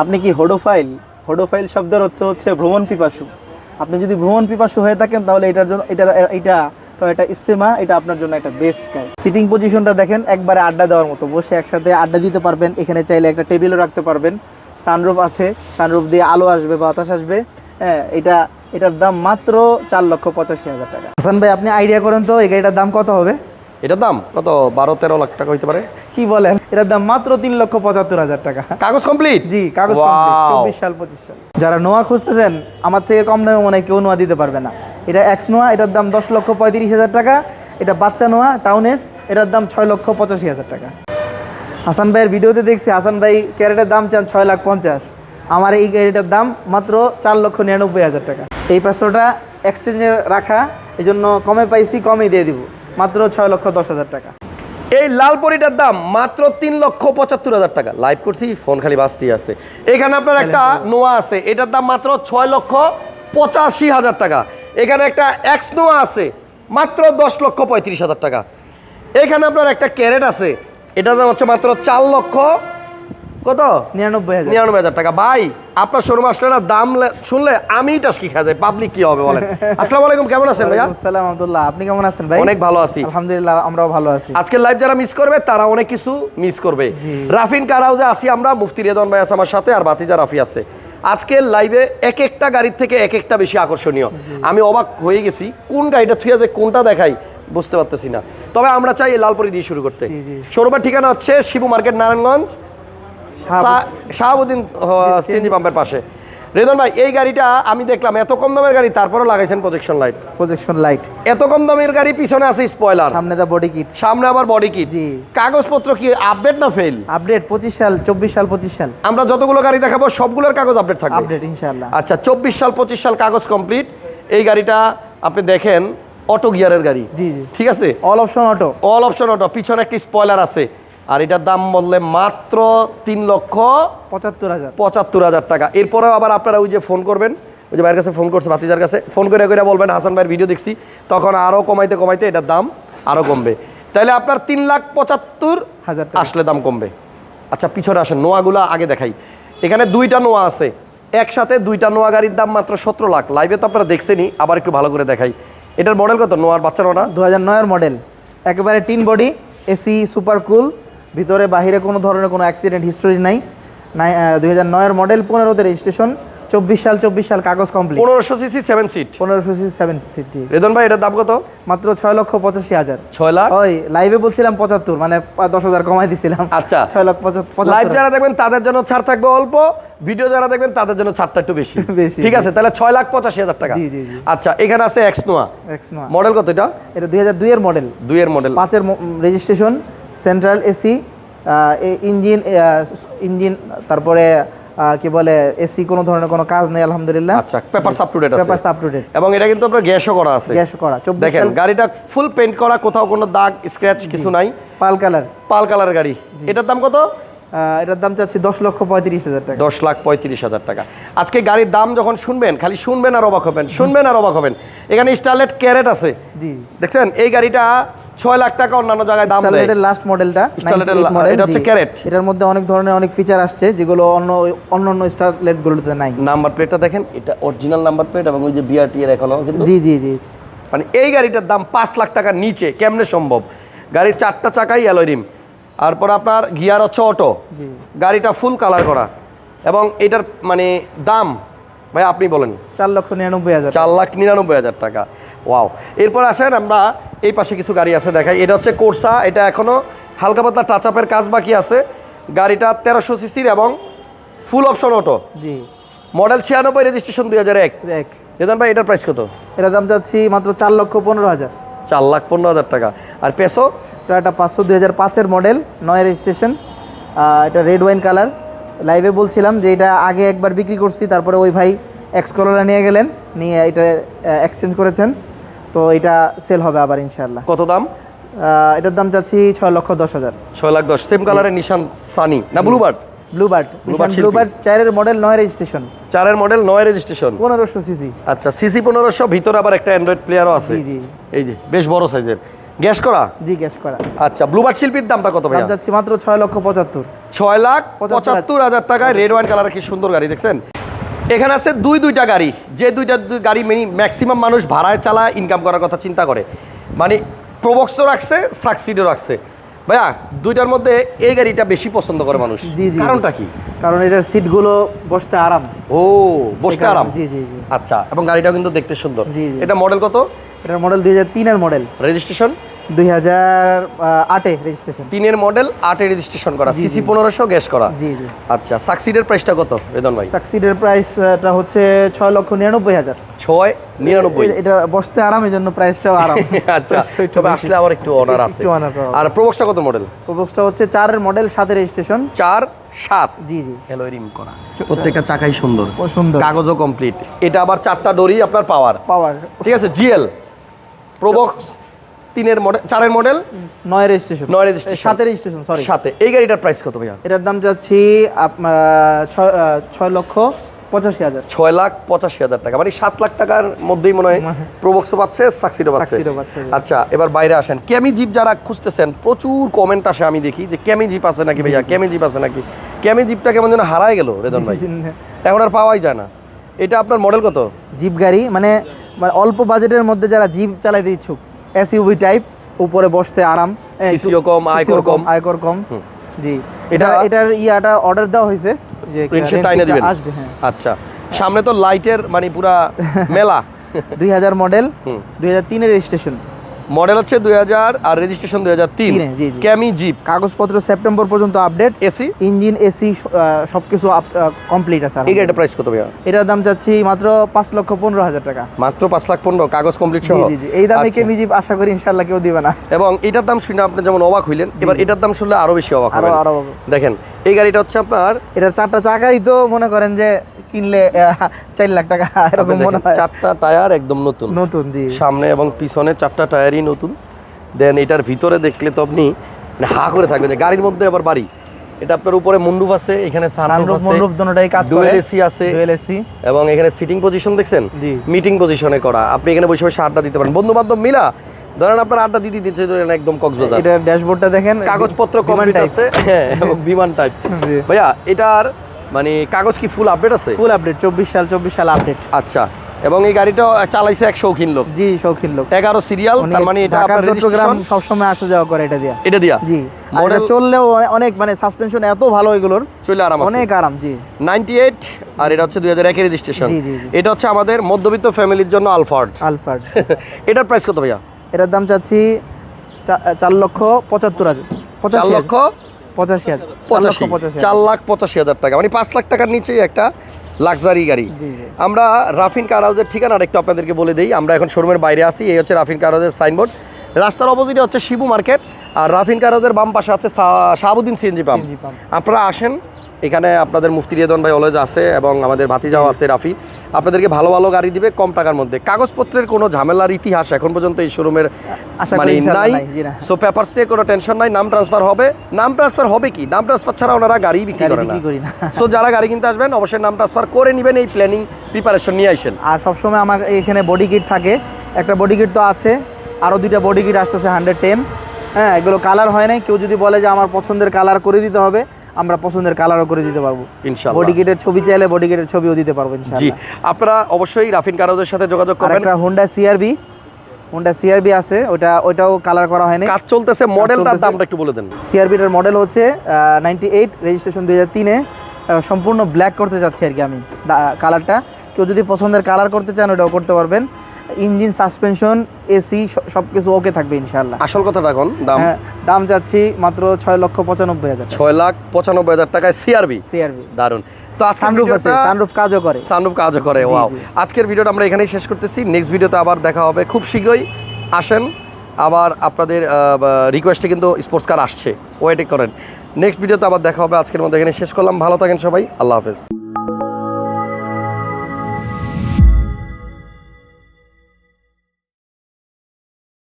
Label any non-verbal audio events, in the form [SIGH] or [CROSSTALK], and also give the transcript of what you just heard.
আপনি কি হোডোফাইল? হোডোফাইল শব্দের হচ্ছে হচ্ছে ভ্রমণ পিপাসু। আপনি যদি ভ্রমণ পিপাসু হয়ে থাকেন, তাহলে এটার জন্য এটা এটা এটা ইস্তেমা, এটা আপনার জন্য একটা বেস্ট গাড়ি সিটিং পজিশনটা দেখেন, একবারে আড্ডা দেওয়ার মতো। বসে একসাথে আড্ডা দিতে পারবেন, এখানে চাইলে একটা টেবিলও রাখতে পারবেন। সানরুফ আছে সানরুফ দিয়ে আলো আসবে, বাতাস আসবে। হ্যাঁ এটা এটার দাম মাত্র চার লক্ষ পঁচাশি হাজার টাকা। হাসান ভাই, আপনি আইডিয়া করেন তো, এই গাড়িটার দাম কত হবে? এটার দাম কত? বারো তেরো লাখ টাকা হইতে পারে। কি বলেন? এটার দাম মাত্র তিন লক্ষ পঁচাত্তর হাজার টাকা। কাগজ কমপ্লিট জি কাগজ চব্বিশ সাল পঁচিশ সাল। যারা নোয়া খুঁজতেছেন আমার থেকে কম দামে মনে হয় কেউ নোয়া দিতে পারবে না। এটা এক্স নোয়া এটার দাম দশ লক্ষ পঁয়ত্রিশ হাজার টাকা। এটা বাচ্চা নোয়া টাউনেস এটার দাম ছয় লক্ষ পঁচাশি হাজার টাকা। হাসান ভাইয়ের ভিডিওতে দেখছি হাসান ভাই ক্যারেটের দাম চান ছয় লাখ পঞ্চাশ। আমার এই ক্যারেটের দাম মাত্র চার লক্ষ নিরানব্বই হাজার টাকা। এই পাঁচশোটা এক্সচেঞ্জে রাখা এই জন্য কমে পাইছি কমই দিয়ে দিব। মাত্র ছয় লক্ষ দশ হাজার টাকা। এই লাল পরিটার দাম মাত্র তিন লক্ষ পঁচাত্তর হাজার টাকা। লাইভ করছি ফোন খালি বাঁচতেই আছে। এখানে আপনার একটা নোয়া আছে এটার দাম মাত্র ছয় লক্ষ পঁচাশি হাজার টাকা। এখানে একটা এক্স নোয়া আছে মাত্র দশ লক্ষ পঁয়ত্রিশ হাজার টাকা। এখানে আপনার একটা ক্যারেট আছে এটার দাম হচ্ছে মাত্র চার লক্ষ কত? নিরানব্বই হাজার। নিরানব্বই হাজার টাকা। ভাই আপনার শোরুম আসলে না দাম শুনলে আমিই টাস্কি খেয়ে যাই পাবলিক কি হবে বলেন? [LAUGHS] আসসালামু আলাইকুম কেমন আছেন ভাইয়া? সালাম আব্দুল্লাহ। আপনি কেমন আছেন ভাই? অনেক ভালো আছি। আলহামদুলিল্লাহ আমরাও ভালো আছি। আজকের লাইভ যারা মিস করবে তারা অনেক কিছু মিস করবে। রাফিন কার হাউসে আসি আমরা মুফতি রেদন ভাই আছে আমার সাথে আর বাতিজা রাফি আছে। আজকের লাইভে এক একটা গাড়ির থেকে এক একটা বেশি আকর্ষণীয়। আমি অবাক হয়ে গেছি কোন গাড়িটা থুয়ে যে কোনটা দেখাই বুঝতে পারতেছি না। তবে আমরা চাই লালপুরি দিয়ে শুরু করতে। শোরুমের ঠিকানা হচ্ছে শিবু মার্কেট নারায়ণগঞ্জ। শাহাবুদ্দিন সিএনজি পাম্পের পাশে। রেদন ভাই এই গাড়িটা আমি দেখলাম এত কম দামের গাড়ি তারপরেও লাগাইছেন প্রজেকশন লাইট প্রজেকশন লাইট এত কম দামের গাড়ি পিছনে আছে স্পয়লার সামনে দা বডি কিট সামনে আবার বডি কিট জি। কাগজপত্র কি আপডেট না ফেল আপডেট পঁচিশ সাল চব্বিশ সাল পঁচিশ সাল। আমরা যতগুলো গাড়ি দেখাবো সবগুলোর কাগজ আপডেট থাকবে। আপডেট ইনশাআল্লাহ। আচ্ছা চব্বিশ সাল পঁচিশ সাল কাগজ কমপ্লিট এই গাড়িটা আপনি দেখেন অটো গিয়ারের গাড়ি। জি জি। ঠিক আছে? All option auto all option auto পিছনে একটি স্পয়লার আছে। আর এটার দাম বললে মাত্র তিন লক্ষ পঁচাত্তর হাজার। পঁচাত্তর হাজার টাকা। এরপরেও আবার আপনারা ওই যে ফোন করবেন ওই যে ভাইয়ের কাছে ফোন করছে ভাতিজার কাছে ফোন করে করে বলবেন হাসান ভাইয়ের ভিডিও দেখছি তখন আরও কমাইতে কমাইতে এটার দাম আরও কমবে। তাহলে আপনার তিন লাখ পঁচাত্তর হাজার আসলে দাম কমবে। আচ্ছা পিছনে আসেন নোয়াগুলা আগে দেখাই। এখানে দুইটা নোয়া আছে। একসাথে দুইটা নোয়া গাড়ির দাম মাত্র সতেরো লাখ। লাইভে তো আপনারা দেখছেনই আবার একটু ভালো করে দেখাই। এটার মডেল কত? নোয়ার বাচ্চা নোটা দু হাজার নয়ের মডেল একেবারে tin body AC super cool ভিতরে বাহিরে কোনো ধরনের কোনো অ্যাক্সিডেন্ট হিস্টোরি নাই। নাই দুই হাজার নয়ের মডেল পনেরোতে রেজিস্ট্রেশন চব্বিশ সাল চব্বিশ সাল কাগজ কমপ্লিট পনেরোশো সিসি সেভেন সিট পনেরোশো সি সেভেন সিটি রেদন ভাই এটার দাম কত? মাত্র ছয় লক্ষ পঁচাশি হাজার। ছয় লাখ? ওই লাইভে বলছিলাম পঁচাত্তর মানে দশ হাজার কমাই দিছিলাম। আচ্ছা। ছয় লক্ষ পঁচাত্তর লাইভ যারা দেখবেন তাদের জন্য ছাড় থাকবে অল্প ভিডিও যারা দেখবেন তাদের জন্য ছাড়টা একটু বেশি। [LAUGHS] বেশি। ঠিক আছে তাহলে ছয় লাখ পঁচাশি হাজার টাকা। জি, জি। আচ্ছা এখানে আছে এক্স নোয়া এক্স নয় মডেল কত এটা? এটা দুই হাজার দুইয়ের মডেল দুইয়ের মডেল পাঁচের registration central AC engine engine তারপরে কি বলে এসি কোনো ধরনের কোনো কাজ নেই আলহামদুলিল্লাহ। আচ্ছা পেপার আপ টু ডেট আছে। পেপারস আপ এবং এটা কিন্তু আপনার গ্যাসও করা আছে। গ্যাস করা দেখেন গাড়িটা ফুল পেইন্ট করা কোথাও কোনো দাগ স্ক্র্যাচ কিছু নাই। পাল কালার। পাল কালার গাড়ি। এটার দাম কত? এটার দাম চাচ্ছি দশ লক্ষ পঁয়ত্রিশ হাজার টাকা। দশ লাখ পঁয়ত্রিশ হাজার টাকা। আজকে গাড়ির দাম যখন শুনবেন খালি শুনবেন আর অবাক হবেন শুনবেন আর অবাক হবেন। এখানে স্টারলেট ক্যারেট আছে। জি। দেখছেন? এই গাড়িটা ছয় লাখ টাকা অন্যান্য জায়গায় দাম দেয়। স্টারলেটের লাস্ট মডেলটা এটা হচ্ছে Caret। এটার মধ্যে অনেক ধরনের অনেক ফিচার আসছে যেগুলো অন্য অন্য অন্য স্টারলেট গুলোতে নাই। নাম্বার প্লেটটা দেখেন এটা অরিজিনাল নাম্বার প্লেট এবং ওই যে বিআরটি এর এখনও কিন্তু। জি জি জি মানে এই গাড়িটার দাম পাঁচ লাখ টাকার নিচে কেমনে সম্ভব? গাড়ির চারটা চাকাই অ্যালোরিম তারপর আপনার গিয়ার হচ্ছে অটো গাড়িটা ফুল কালার করা। এবং এটার মানে দাম ভাই আপনি বলেন। চার লক্ষ নিরানব্বই হাজার চার লাখ নিরানব্বই হাজার টাকা। ওয়াও এরপর আসেন আমরা এই পাশে কিছু গাড়ি আছে দেখাই। এটা হচ্ছে কোর্সা এটা এখনও হালকা পাতলা টাচ আপের কাজ বাকি আছে। গাড়িটা তেরোশো সিসির এবং ফুল অপশন অটো জি। মডেল ছিয়ানব্বই রেজিস্ট্রেশন দুই হাজার এক। রেদান ভাই এটার প্রাইস কত? এটার দাম যাচ্ছি মাত্র চার লক্ষ পনেরো হাজার। চার লাখ পনেরো হাজার টাকা। আর পেসো টয়োটা পাঁচশো দুই হাজার পাঁচের মডেল নয় রেজিস্ট্রেশন এটা রেড ওয়াইন কালার লাইভে বলছিলাম যে এটা আগে একবার বিক্রি করছি তারপরে ওই ভাই এক্স কলোরা নিয়ে গেলেন নিয়ে এটা এক্সচেঞ্জ করেছেন। তো এটা সেল হবে আবার ইনশাল্লাহ কত দাম? এটার দাম চাচ্ছি ছয় লক্ষ দশ হাজার। ছয় লাখ দশ। সেম কালারের নিশান সানি না ব্লুবার্ড ব্লুবার্ড। ব্লুবার্ড চারের মডেল নয় রেজিস্ট্রেশন চারের মডেল নয় রেজিস্ট্রেশন পনেরোশো সিসি আচ্ছা সিসি পনেরোশো ভিতরে আবার একটা অ্যান্ড্রয়েড প্লেয়ারও আছে। জি জি। এই যে বেশ বড় সাইজের গ্যাস করা? জি গ্যাস করা। আচ্ছা ব্লুবার শিল্পীর দামটা কত ভাইয়া? যাচ্ছি মাত্র ছয় লক্ষ পঁচাত্তর। ছয় লাখ পঁচাত্তর হাজার। টাকায় রেড ওয়াইন কালার কি সুন্দর গাড়ি দেখছেন? এখানে আছে দুই দুইটা গাড়ি। যে দুইটা দুই- গাড়ি মিনি ম্যাক্সিমাম মানুষ ভাড়ায় চালায় ইনকাম করার কথা চিন্তা করে। মানে প্রবক্সও রাখছে সাকসিডও রাখছে। ভাইয়া দুইটার মধ্যে এই গাড়িটা বেশি পছন্দ করে মানুষ। কারণটা কি? কারণ এটার সিটগুলো বসতে আরাম। ও বসতে আরাম। জি জি জি। আচ্ছা এবং গাড়িটাও কিন্তু দেখতে সুন্দর। এটা মডেল কত? এটার মডেল দুই হাজার তিনের মডেল রেজিস্ট্রেশন দুই হাজার আটে রেজিস্ট্রেশন তিনের মডেল আটে রেজিস্ট্রেশন করা। সিসি। পনেরোশো গ্যাস করা। জি জি। আচ্ছা সাকসিডের প্রাইসটা কত বেদন ভাই? সাকসিডের প্রাইসটা হচ্ছে ছয় লক্ষ নিরানব্বই হাজার। ছয় নিরানব্বই। এটা বসতে আরাম জন্য প্রাইসটাও আরাম। আচ্ছা তবে আসলে আবার একটু অনার আছে। আর প্রবক্সটা কত মডেল প্রবক্সটা হচ্ছে চারের মডেল সাথে রেজিস্ট্রেশন চার সাত। জি জি। হ্যালো রিম করা। প্রত্যেকটা চাকাই সুন্দর। সুন্দর। কাগজও কমপ্লিট এটা আবার চারটা ডোরি আপনার পাওয়ার পাওয়ার ঠিক আছে জিএল প্রবক্স তিনের মডেল চারের মডেল নয় রেজিস্ট্রেশন নয় registration। সাথে রেজিস্ট্রেশন সরি সাথে এই গাড়িটার প্রাইস কত ভাইয়া? এটার দাম যাচ্ছি ছয় লক্ষ পঁচাশি হাজার। ছয় লাখ পঁচাশি হাজার টাকা। মানে সাত লাখ টাকার মধ্যেই মনে হয় প্রবক্সও পাচ্ছে সাকসিডও পাচ্ছে। আচ্ছা এবার বাইরে আসেন। ক্যামি জিপ যারা খুঁজতেছেন প্রচুর কমেন্ট আসে আমি দেখি যে ক্যামি জিপ আছে নাকি ভাইয়া? ক্যামি জিপ আছে নাকি? ক্যামি জিপটা কেমন যেন হারায় গেল রেদন ভাই। এখন আর পাওয়াই যায় না। এটা আপনার মডেল কত? জিপ গাড়ি মানে মানে অল্প বাজেটের মধ্যে যারা জিপ চালাইতে ইচ্ছুক এসইউভি টাইপ উপরে বসতে আরাম এ, একটু- CC ও কম, আয়কর কম। আয়কর কম। জি। এটা- এটা এটার ইয়াটা অর্ডার দেওয়া হয়েছে যে প্রিন্সে টাইনে দিবেন? আসবে হ্যাঁ। আচ্ছা। সামনে তো লাইটের মানে পুরা মেলা। [LAUGHS] দুই হাজার মডেল। দুই হাজার তিনের রেজিস্ট্রেশন মডেল হচ্ছে দুই হাজার আর রেজিস্ট্রেশন দুই হাজার তিন। Cami jeep. কাগজপত্র সেপ্টেম্বর পর্যন্ত আপডেট এসি ইঞ্জিন এসি সবকিছু কমপ্লিট আছে এই গাড়িটা প্রাইস কত ভাইয়া? এটার দাম যাচ্ছি মাত্র পাঁচ লক্ষ পনেরো হাজার টাকা। মাত্র পাঁচ লাখ পনেরো কাগজ কমপ্লিট সহ? এই দামে আচ্ছা। কেমি জিপ আশা করি ইনশাল্লাহ কেউ দিবে না। এবং এটার দাম শুনে আপনি যেমন অবাক হইলেন এবার এটার দাম শুনলে আরও বেশি অবাক আরও আরও দেখেন এই গাড়িটা হচ্ছে আপনার এটার চারটা চাকাই তো মনে করেন যে কিনলে চার লাখ টাকা এরকম মনে হয়। চারটা টায়ার একদম নতুন। নতুন জি। সামনে এবং পিছনে চারটা টায়ারই নতুন। দেন এটার ভিতরে দেখলে তো আপনি মানে হা করে থাকবেন যে গাড়ির মধ্যে আবার বাড়ি। এটা আপনার উপরে মুন্ডুপ আছে এখানে সানরুফ মনরুফ দুটোটাই কাজ করে। ডুয়েল এসি আছে। ডুয়েল এসি এবং এখানে সিটিং পজিশন দেখছেন? জি। মিটিং পজিশনে করা। আপনি এখানে বসে বসে আড্ডা দিতে পারেন। বন্ধু বান্ধব মিলা ধরেন আপনার আড্ডা দিতে দিচ্ছে ধরেন একদম কক্সবাজার। এটার ড্যাশবোর্ডটা দেখেন কাগজপত্র কমপ্লিট। আছে। [LAUGHS] হ্যাঁ বিমান টাইপ ভাইয়া এটার মানে কাগজ কি ফুল আপডেট আছে? ফুল আপডেট চব্বিশ সাল চব্বিশ সাল আপডেট আচ্ছা এবং এই গাড়িটা চালাইছে এক শৌখিন লোক। জি শৌখিন লোক। এগারো সিরিয়াল তার মানে এটা আপনার চট্টগ্রাম সবসময় আসা যাওয়া করে এটা দিয়া। এটা দিয়া? জি। এটা চললেও অনেক মানে সাসপেনশন এত ভালো এগুলোর। চলে আরাম অনেক আরাম জি। নাইনটি এইট আর এটা হচ্ছে দুই হাজার একের রেজিস্ট্রেশন জি, জি, জি। এটা হচ্ছে আমাদের মধ্যবিত্ত ফ্যামিলির জন্য আলফার্ড আলফার্ড [LAUGHS] এটার প্রাইস কত ভাইয়া? এটার দাম চাচ্ছি চার লক্ষ পঁচাত্তর হাজার। চার পঁচাশি লক্ষ পঁচাশি হাজার। চার পঁচাশি। পঁচাশি চার লাখ পঁচাশি হাজার টাকা। মানে পাঁচ লাখ টাকার নিচেই একটা লাক্সারি গাড়ি। আমরা রাফিন কার হাউসের ঠিকানাটা একটু আপনাদেরকে বলে দিই। আমরা এখন শোরুমের বাইরে আছি। এই হচ্ছে রাফিন কার হাউসের সাইনবোর্ড রাস্তার অপোজিটে হচ্ছে শিবু মার্কেট আর রাফিন কার হাউসের বাম পাশে আছে শাহাবুদ্দিন সিএনজি পাম্প আপনারা আসেন এখানে আপনাদের মুফতি রেদন ভাই অলওয়েজ আছে এবং আমাদের ভাতিজাও আছে রাফি। আপনাদেরকে ভালো ভালো গাড়ি দিবে কম টাকার মধ্যে। কাগজপত্রের কোনো ঝামেলার ইতিহাস এখন পর্যন্ত এই শোরুমের মানে নাই। সো পেপারস দিয়ে কোনো টেনশন নাই নাম ট্রান্সফার হবে। নাম ট্রান্সফার হবে কি? নাম ট্রান্সফার ছাড়া ওনারা গাড়ি বিক্রি করে না। না। সো যারা গাড়ি কিনতে আসবেন অবশ্যই নাম ট্রান্সফার করে নেবেন এই প্ল্যানিং প্রিপারেশন নিয়ে আসেন। আর সবসময় আমার এখানে বডি কিট থাকে। একটা বডি কিট তো আছে। আরও দুইটা বডি কিট আসতেছে হান্ড্রেড টেন হ্যাঁ এগুলো কালার হয় নাই। কেউ যদি বলে যে আমার পছন্দের কালার করে দিতে হবে আমরা পছন্দের কালারও করে দিতে পারব। ইনশাআল্লাহ বডি কিটের ছবি চাইলে বডি কিটের ছবিও দিতে পারব ইনশাআল্লাহ জি আপনারা অবশ্যই রাফিন কারোদের সাথে যোগাযোগ করবেন। একটা হোন্ডা সিআরবি হোন্ডা সিআরবি আছে ওটা ওটাও কালার করা হয়নি। কাজ চলতেছে মডেলটার। দামটা একটু বলে দেন। সিআরবিটার মডেল হচ্ছে নাইনটি এইট রেজিস্ট্রেশন দুই হাজার তিনে সম্পূর্ণ ব্ল্যাক করতে যাচ্ছি আর কি আমি কালারটা কেউ যদি পছন্দের কালার করতে চান ওটাও করতে পারবেন। ইঞ্জিন সাসপেনশন এসি সব কিছু ওকে থাকবে ইনশাল্লাহ আসল কথাটা এখন দাম? হ্যাঁ দাম যাচ্ছি মাত্র ছয় লক্ষ পঁচানব্বই হাজার ছয় লাখ পঁচানব্বই হাজার টাকায় সিআরবি সিআরবি দারুণ তো সানরুফ আছে সানরুফ কাজও করে। সানরুফ কাজও করে ওয়াও আজকের ভিডিওটা আমরা এখানেই শেষ করতেছি। নেক্সট ভিডিওতে আবার দেখা হবে। খুব শীঘ্রই আসেন। আবার আপনাদের রিকোয়েস্টে কিন্তু স্পোর্টস কার আসছে। ওয়েটিং করেন। নেক্সট ভিডিওতে আবার দেখা হবে। আজকের মধ্যে এখানে শেষ করলাম। ভালো থাকেন সবাই। আল্লাহ হাফেজ।